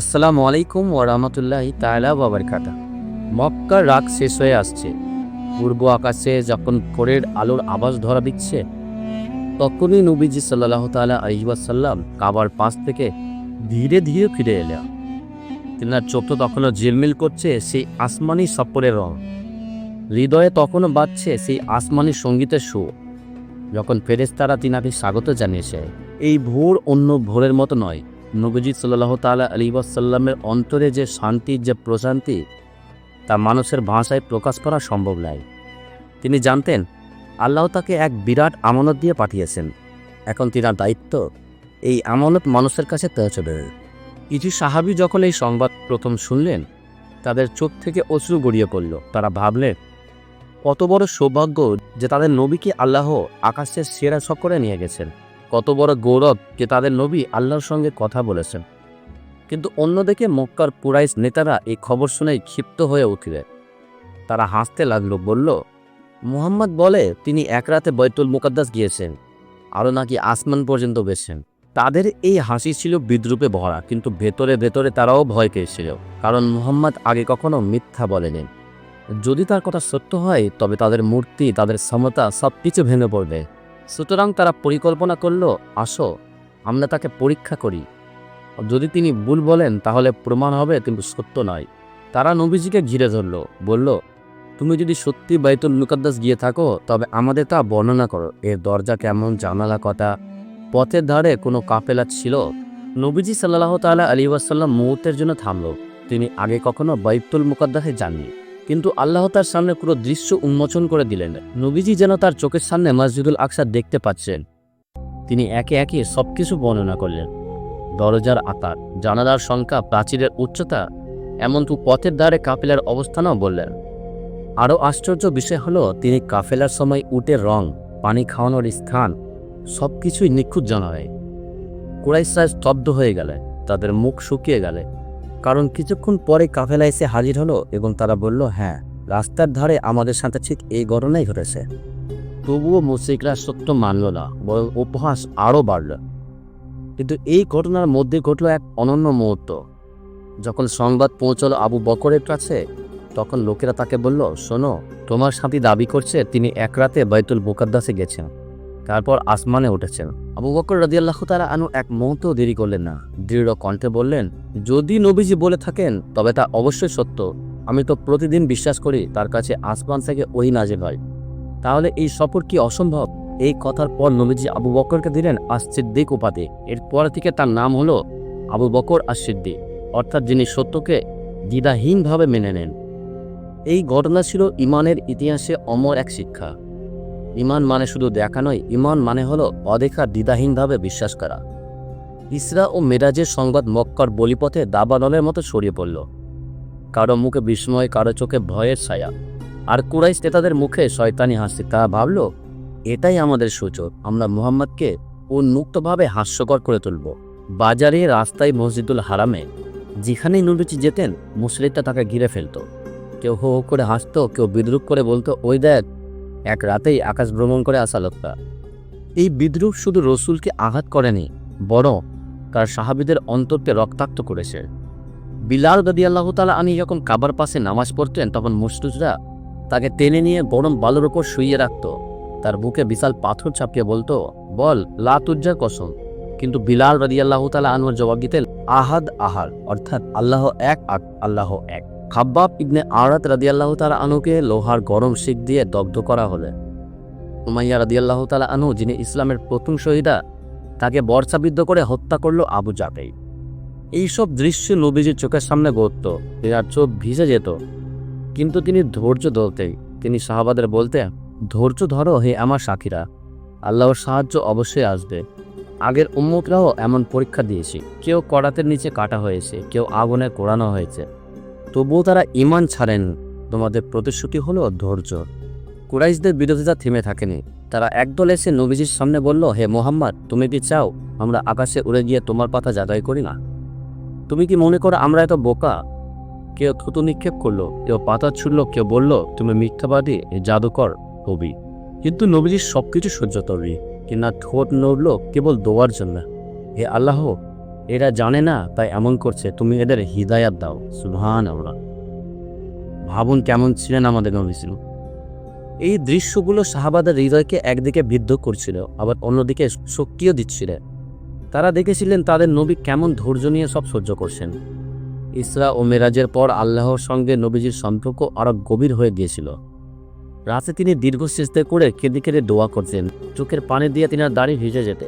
আসসালামু আলাইকুম ওয়া রাহমাতুল্লাহি তাআলা ওয়া বারাকাতুহু। মক্কার রাগ শেষ হয়ে আসছে। পূর্ব আকাশে যখন ভোরের আলোর আভাস ধরা দিচ্ছে, তখনই নবীজি সাল্লাহ তাআলা আলাইহি ওয়াসাল্লাম কাবার পাশ থেকে ধীরে ধীরে ফিরে এলেন। তিনার চোখ তো তখনও ঝিলমিল করছে সেই আসমানি সপ্পরের রং। হৃদয়ে তখনও বাজছে সেই আসমানি সঙ্গীতের সুর। যখন ফেরেস্তারা তিনাকে স্বাগত জানিয়েছে, এই ভোর অন্য ভোরের মতো নয় নবীজি সাল্লাহ তালা আলী ওয়াসাল্লামের অন্তরে যে শান্তির যে প্রশান্তি, তা মানুষের ভাষায় প্রকাশ করা সম্ভব নয় তিনি জানতেন, আল্লাহ তাকে এক বিরাট আমানত দিয়ে পাঠিয়েছেন। এখন তিনার দায়িত্ব, এই আমানত মানুষের কাছে পৌঁছে দেবে কিছু সাহাবি যখন এই সংবাদ প্রথম শুনলেন, তাদের চোখ থেকে অশ্রু গড়িয়ে পড়ল। তারা ভাবলেন, কত বড় সৌভাগ্য যে তাদের নবীকে আল্লাহ আকাশের সেরা সকরে নিয়ে গেছেন। কত বড় গৌরব যে তাদের নবী আল্লাহর সঙ্গে কথা বলেছেন। কিন্তু অন্যদিকে মক্কার পুরাইশ নেতারা এই খবর শুনেই ক্ষিপ্ত হয়ে উঠলেন তারা হাসতে লাগল, বলল, মুহাম্মদ বলে তিনি এক রাতে বৈতুল মুকাদ্দাস গিয়েছেন, আরও নাকি আসমান পর্যন্ত গেছেন। তাদের এই হাসি ছিল বিদ্রুপে ভরা, কিন্তু ভেতরে ভেতরে তারাও ভয় পেয়েছিল, কারণ মুহাম্মদ আগে কখনো মিথ্যা বলেনি। যদি তার কথা সত্য হয়, তবে তাদের মূর্তি, তাদের সমতা সব কিছু ভেঙে পড়বে। সুতরাং তারা পরিকল্পনা করল, আসো, আমরা তাকে পরীক্ষা করি। যদি তিনি ভুল বলেন, তাহলে প্রমাণ হবে, কিন্তু সত্য নয়। তারা নবীজিকে ঘিরে ধরলো, বলল, তুমি যদি সত্যি বাইতুল মুকাদ্দাস গিয়ে থাকো, তবে আমাদের তা বর্ণনা করো। এর দরজা কেমন, জানালা কটা, পথের ধারে কোনো কাফেলা ছিল? নবীজি সাল্লাহ তাআলা আলী ওয়াসাল্লাম মুহূর্তের জন্য থামল। তিনি আগে কখনো বাইতুল মুকাদ্দাসে যাননি। কিন্তু আল্লাহ তার সামনে পুরো দৃশ্য উন্মোচন করে দিলেন। নবীজি যেন তার চোখের সামনে মসজিদুল আকসা দেখতে পাচ্ছেন। তিনি একে একে সবকিছু বর্ণনা করলেন। দরজার আকার জানালার সংখ্যা, প্রাচীরের উচ্চতা, এমনকি পথের দ্বারে কাফেলার অবস্থানও বললেন। আরও আশ্চর্য বিষয় হলো, তিনি কাফেলার সময় উটের রং, পানি খাওয়ানোর স্থান সব কিছুই নিখুঁত জানায়। কুরাইশরা স্তব্ধ হয়ে গেলে, তাদের মুখ শুকিয়ে গেলে। কারণ কিছুক্ষণ পরে কাফেলা এসে হাজির হলো এবং তারা বলল হ্যাঁ রাস্তার ধারে আমাদের সাথে ঠিক এই ঘটনাই ঘটেছে। তবুও মুসিকরা সত্য মানল না, বরং উপহাস আরও বাড়ল। কিন্তু এই ঘটনার মধ্যে ঘটল এক অনন্য মুহূর্ত। যখন সংবাদ পৌঁছল আবু বকরের কাছে, তখন লোকেরা তাকে বলল, শোনো, তোমার সাথী দাবি করছে তিনি এক রাতে বাইতুল মুকাদ্দাসে গেছেন। তারপর আসমানে উঠেছেন। আবু বকর রাদিয়াল্লাহু তাআলা আনু এক মুহূর্ত দেরি করলেন না। দৃঢ় কণ্ঠে বললেন, যদি নবীজি বলে থাকেন, তবে তা অবশ্যই সত্য। আমি তো প্রতিদিন বিশ্বাস করি তার কাছে আসমান থেকে ওই নাজেল হয়। তাহলে এই সফর কি অসম্ভব? এই কথার পর নবীজি আবু বকরকে দিলেন আসিদ্দিক উপাধি। এরপর থেকে তার নাম হলো আবু বকর আসিদ্দিক অর্থাৎ যিনি সত্যকে দ্বিধাহীনভাবে মেনে নেন। এই ঘটনা ছিল ইমানের ইতিহাসে অমর এক শিক্ষা। ইমান মানে শুধু দেখা নয়, ইমান মানে হলো অদেখা, দ্বিধাহীনভাবে বিশ্বাস করা। ইসরা ও মেরাজের সংবাদ মক্কর বলিপথে দাবানলের মতো ছড়িয়ে পড়ল। কারও মুখে বিস্ময়, কারও চোখে ভয়ের ছায়া। আর কুরাইশ নেতাদের মুখে শয়তানি হাসি, তা ভাবল, এটাই আমাদের সূচক, আমরা মুহাম্মদকে উন্মুক্তভাবে হাস্যকর করে তুলব। বাজারে, রাস্তায়, মসজিদুল হারামে, যেখানেই নুরুচি যেতেন মুসলিদটা তাকে ঘিরে ফেলতো। কেউ হো হো করে হাসতো, কেউ বিদ্রুপ করে বলতো, ওই দেখ এক রাতেই আকাশ ভ্রমণ করে আসা লোকটা। এই বিদ্রুপ শুধু রসুলকে আঘাত করেনি বড় তার সাহাবিদের অন্তরকে রক্তাক্ত করেছে। বিলাল দাদি আল্লাহ তালা আনি যখন কাবার পাশে নামাজ পড়তেন, তখন মুস্তুজরা তাকে টেনে নিয়ে গরম বালুর ওপর শুইয়ে রাখত। তার বুকে বিশাল পাথর চাপিয়ে বলতো, বল, লাতুজ্জার কসম। কিন্তু বিলাল রাদি আল্লাহ তালা আনোয়ার জবাব দিতেন, আহাদ আহার। অর্থাৎ, আল্লাহ এক আক আল্লাহ এক। খাব্বাব ইবনে আরাত রাদিয়াল্লাহ তালা আনুকে লোহার গরম শিখ দিয়ে দগ্ধ করা হলে। উমাইয়া রাদিয়াল্লাহ তালা আনু যিনি ইসলামের প্রথম শহীদা, তাকে বর্ষাবিদ্ধ করে হত্যা করল আবু জাবেই এইসব দৃশ্য নবীজির চোখের সামনে গড়ত তার চোখ ভিজে যেত। কিন্তু তিনি ধৈর্য ধরতেই, তিনি সাহাবাদের বলতে, ধৈর্য ধরো হে আমার সাক্ষীরা আল্লাহর সাহায্য অবশ্যই আসবে। আগের উম্মতরাও এমন পরীক্ষা দিয়েছি, কেউ করাতের নিচে কাটা হয়েছে, কেউ আগুনে কোড়ানো হয়েছে। তবুও তারা ইমান ছাড়েন। তোমাদের প্রতিশ্রুতি হলো ধৈর্য। কুরাইশদের বিরোধিতা থেমে থাকেনি। তারা একদল এসে নবীজির সামনে বলল, হে মোহাম্মদ, তুমি কি চাও আমরা আকাশে উড়ে গিয়ে তোমার পাতা যাদাই করি না? তুমি কি মনে করো আমরা এত বোকা? কেউ থুতু নিক্ষেপ করল, কেউ পাতা ছুড়লো, কেউ বলল, তুমি মিথ্যাবাদী জাদুকর হবি। কিন্তু নবীজি সবকিছু সহ্য করবি কিনা ঠোঁট নড়ল কেবল দোয়ার জন্য। হে আল্লাহ এরা জানে না, তাই এমন করছে, তুমি এদের হৃদায়াত দাও সুবহান আমরা ভাবুন কেমন ছিলেন আমাদের নবী এই দৃশ্যগুলো সাহাবাদের হৃদয়কে একদিকে বিদ্ধ করছিল, আবার অন্যদিকে শক্তিও দিচ্ছিল। তারা দেখেছিলেন তাদের নবী কেমন ধৈর্য নিয়ে সব সহ্য করছেন। ইসরা ও মেরাজের পর আল্লাহর সঙ্গে নবীজির সম্পর্ক আরও গভীর হয়ে গিয়েছিল। রাতে তিনি দীর্ঘ চেষ্টা করে কেঁদে কেঁদে দোয়া করতেন, চোখের পানি দিয়ে তিনার দাড়ি ভিজে যেত।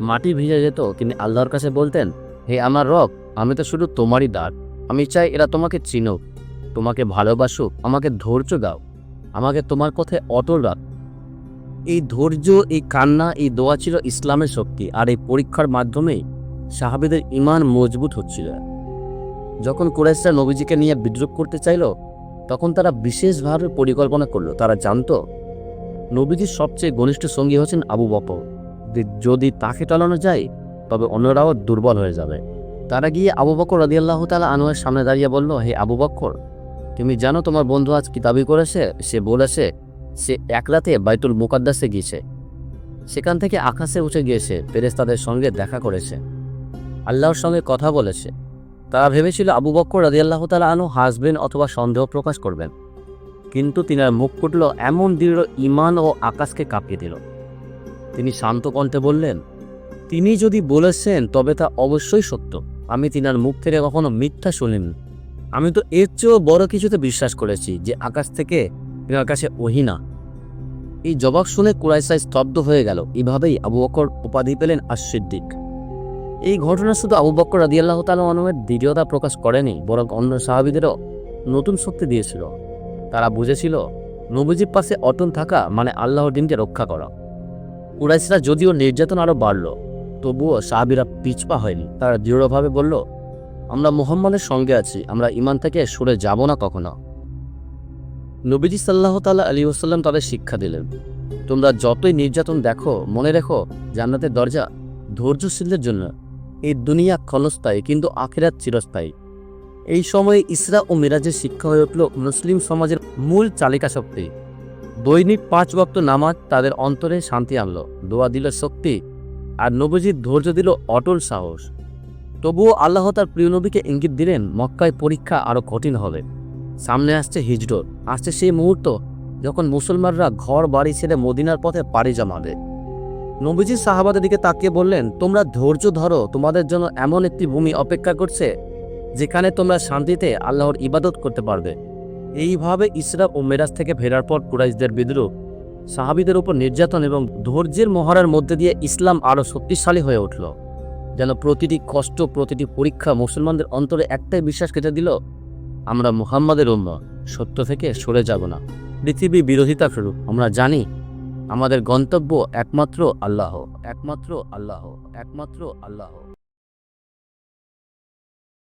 মাটি ভিজে যেত, তিনি আল্লাহর কাছে বলতেন, হে আমার রব, আমি তো শুধু তোমারই দাঁড় আমি চাই এরা তোমাকে চিনুক, তোমাকে ভালোবাসুক, আমাকে ধৈর্য দাও, আমাকে তোমার কথায় অটল রাখ। এই ধৈর্য, এই কান্না, এই দোয়া ছিল ইসলামের শক্তি, আর এই পরীক্ষার মাধ্যমেই সাহাবেদের ইমান মজবুত হচ্ছিল। যখন কুরাইশরা নবীজিকে নিয়ে বিদ্রুপ করতে চাইল, তখন তারা বিশেষভাবে পরিকল্পনা করল। তারা জানতো, নবীজির সবচেয়ে ঘনিষ্ঠ সঙ্গী হচ্ছেন আবু বকর। যদি তাকে টলানো যায়, তবে অন্যরাও দুর্বল হয়ে যাবে। তারা গিয়ে আবু বকর রাদিয়াল্লাহ তালা আনোয়ার সামনে দাঁড়িয়ে বলল, হে আবু বকর, তুমি জানো তোমার বন্ধু আজ কি দাবি করেছে? সে বলেছে, সে এক রাতে বাইতুল মুকাদ্দাসে গিয়েছে। সেখান থেকে আকাশে উঠে গিয়েছে, ফেরেশতাদের সঙ্গে দেখা করেছে। আল্লাহর সঙ্গে কথা বলেছে। তারা ভেবেছিল আবু বক্কর রাদিয়াল্লাহ তালা আনু হাসবেন অথবা সন্দেহ প্রকাশ করবেন। কিন্তু তিনার মুখ ফুটল এমন দৃঢ় ইমান ও আকাশকে কাঁপিয়ে দিল। তিনি শান্ত কণ্ঠে বললেন, তিনি যদি বলেছেন, তবে তা অবশ্যই সত্য। আমি তিনার মুখ থেকে কখনো মিথ্যা শুনিনি। আমি তো এর চেয়েও বড় কিছুতে বিশ্বাস করেছি, যে আকাশ থেকে তিনার কাছে ওহিনা। এই জবাব শুনে কুরাইশাই স্তব্ধ হয়ে গেল। এভাবেই আবু বকর উপাধি পেলেন আশিদ্দিক এই ঘটনা শুধু আবু বকর রাদিয়াল্লাহ তালা আনমের দৃঢ়তা প্রকাশ করেনি, বরং অন্য সাহাবিদেরও নতুন শক্তি দিয়েছিল। তারা বুঝেছিল, নবীজির পাশে অটল থাকা মানে আল্লাহর দিনকে রক্ষা করা। কুরাইশরা যদিও নির্যাতন আরও বাড়ল, তবুও সাহাবিরা পিছপা হয়নি। তারা দৃঢ়ভাবে বলল, আমরা মোহাম্মদের সঙ্গে আছি, আমরা ইমান থেকে সরে যাব না কখনো। নবীজি সাল্লাহ তাল্লাহ আলী ওসাল্লাম তাদের শিক্ষা দিলেন, তোমরা যতই নির্যাতন দেখো, মনে রেখো, জান্নাতের দরজা ধৈর্যশীলদের জন্য। এই দুনিয়া ক্ষণস্থায়ী, কিন্তু আখেরাত চিরস্থায়ী। এই সময়ে ইসরা ও মিরাজের শিক্ষা হয়ে উঠল মুসলিম সমাজের মূল চালিকা শক্তি দৈনিক পাঁচ বক্ত নামাজ তাদের অন্তরে শান্তি আনলো, দোয়া দিল শক্তি, আর নবীজির ধৈর্য দিল অটল সাহস। তবুও আল্লাহ তার প্রিয় নবীকে ইঙ্গিত দিলেন, মক্কায় পরীক্ষা আরও কঠিন হবে। সামনে আসছে হিজরত, আসছে সেই মুহূর্ত যখন মুসলমানরা ঘর বাড়ি ছেড়ে মদিনার পথে পাড়ি জমাবে। নবীজি সাহাবাদের দিকে তাকিয়ে বললেন, তোমরা ধৈর্য ধরো, তোমাদের জন্য এমন একটি ভূমি অপেক্ষা করছে, যেখানে তোমরা শান্তিতে আল্লাহর ইবাদত করতে পারবে। এইভাবে ইসরা ও মেরাজ থেকে ফেরার পর কুরাইশদের বিদ্রোহ, সাহাবিদের উপর নির্যাতন এবং ধৈর্যের মহারার মধ্যে দিয়ে ইসলাম আরও শক্তিশালী হয়ে উঠল। যেন প্রতিটি কষ্ট, প্রতিটি পরীক্ষা মুসলমানদের অন্তরে একটাই বিশ্বাস কেটে দিল, আমরা মুহাম্মাদের উম্ম সত্য থেকে সরে যাব না। পৃথিবী বিরোধিতা ফেরুক আমরা জানি, আমাদের গন্তব্য একমাত্র আল্লাহ একমাত্র আল্লাহ একমাত্র আল্লাহ।